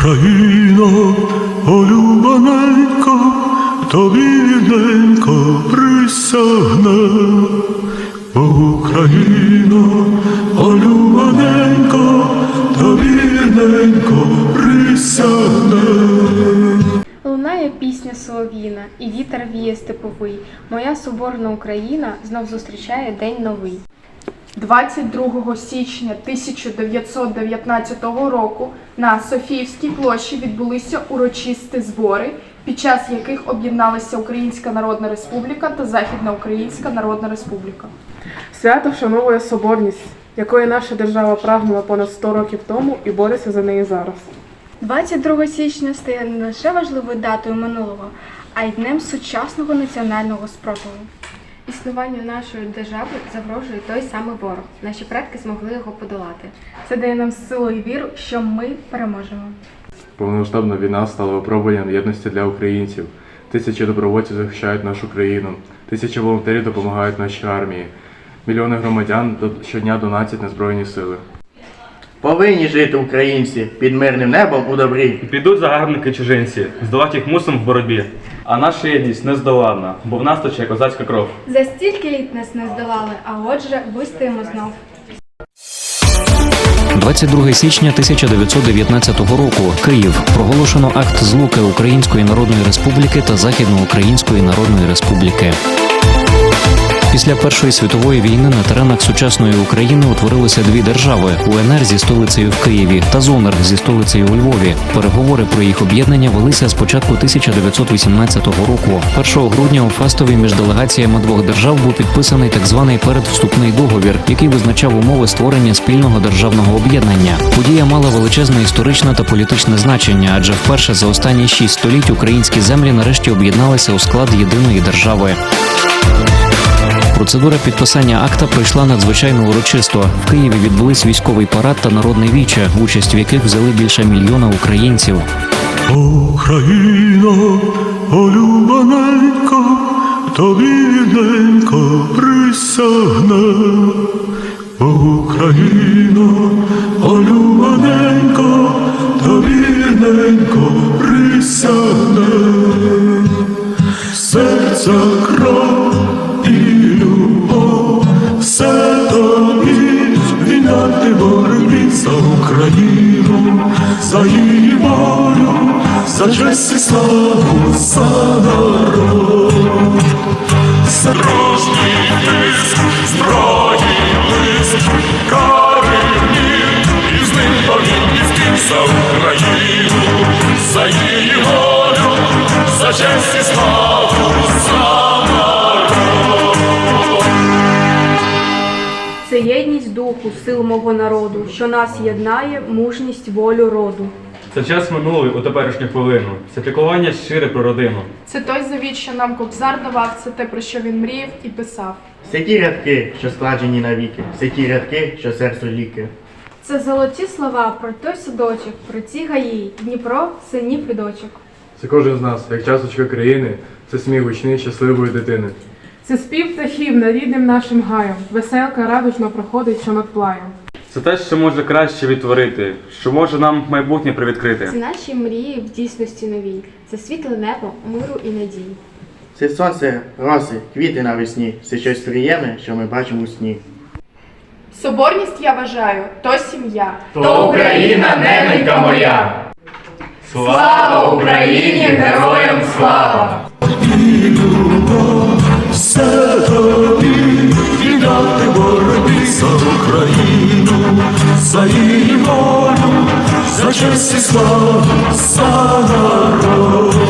Україно, улюблененько, тобі вірненько присягне. Україно, улюблененько, тобі вірненько присягне. Лунає пісня солов'їна, і вітер віє степовий. Моя соборна Україна знов зустрічає день новий. 22 січня 1919 року на Софіївській площі відбулися урочисті збори, під час яких об'єдналися Українська Народна Республіка та Західна Українська Народна Республіка. Свято вшановує соборність, якої наша держава прагнула понад 100 років тому і бореться за неї зараз. 22 січня стає не лише важливою датою минулого, а й днем сучасного національного спротиву. Існуванню нашої держави загрожує той самий ворог. Наші предки змогли його подолати. Це дає нам силу і віру, що ми переможемо. Повномасштабна війна стала випробуванням єдності для українців. Тисячі добровольців захищають нашу країну, тисячі волонтерів допомагають нашій армії. Мільйони громадян до- щодня донатять на Збройні сили. Повинні жити українці під мирним небом у добрі. Підуть загарбники чужинці, здолати їх мусимо в боротьбі. А наша єдність не здолана, бо в нас тече козацька кров. За стільки літ нас не здолали, а отже, вистоїмо знов. 22 січня 1919 року. Київ. Проголошено акт злуки Української Народної Республіки та Західноукраїнської Народної Республіки. Після Першої світової війни на теренах сучасної України утворилися дві держави: УНР зі столицею в Києві та ЗОНР зі столицею у Львові. Переговори про їх об'єднання велися з початку 1918 року. 1 грудня у Фастові між делегаціями двох держав був підписаний так званий передвступний договір, який визначав умови створення спільного державного об'єднання. Подія мала величезне історичне та політичне значення, адже вперше за останні шість століть українські землі нарешті об'єдналися у склад єдиної держави. Процедура підписання акта пройшла надзвичайно урочисто. В Києві відбулись військовий парад та народне віче, участь в яких взяли більше мільйона українців. Україно, улюблененько, тобі вірненько присягне. Україно, улюблененько, тобі вірненько присягне. Серця боротьбі за Україну, за її волю, за честь і славу, за народ. Дружній тиск, зброї лист, і з ним повільність за Україну, за її волю, за честь і славу, Це єдність духу, сил мого народу, що нас єднає, мужність волю роду. Це час минулий у теперішню хвилину. Це піклування щире про родину. Це той завіт, що нам Кобзар давав, це те, про що він мріяв і писав. Все ті рядки, що складені навіки, все ті рядки, що серцю ліки. Це золоті слова про той садочок, про ці гаї, Дніпро, синів і дочок. Це кожен з нас, як часточка країни, це сміх гучний щасливої дитини. Це спів птахів над рідним нашим гаєм. Веселка радужно проходить, що над плаєм. Це те, що може краще відтворити, що може нам майбутнє привідкрити. Це наші мрії в дійсності новій. Це світле небо, миру і надії. Це сонце, роси, квіти навесні, все щось приємне, що ми бачимо у сні. Соборність я вважаю, то сім'я. То Україна, нененька моя! Слава Україні! Героям слава! Все тобі віддати боротьбі за Україну, за її волю, за честь і славу, за народ.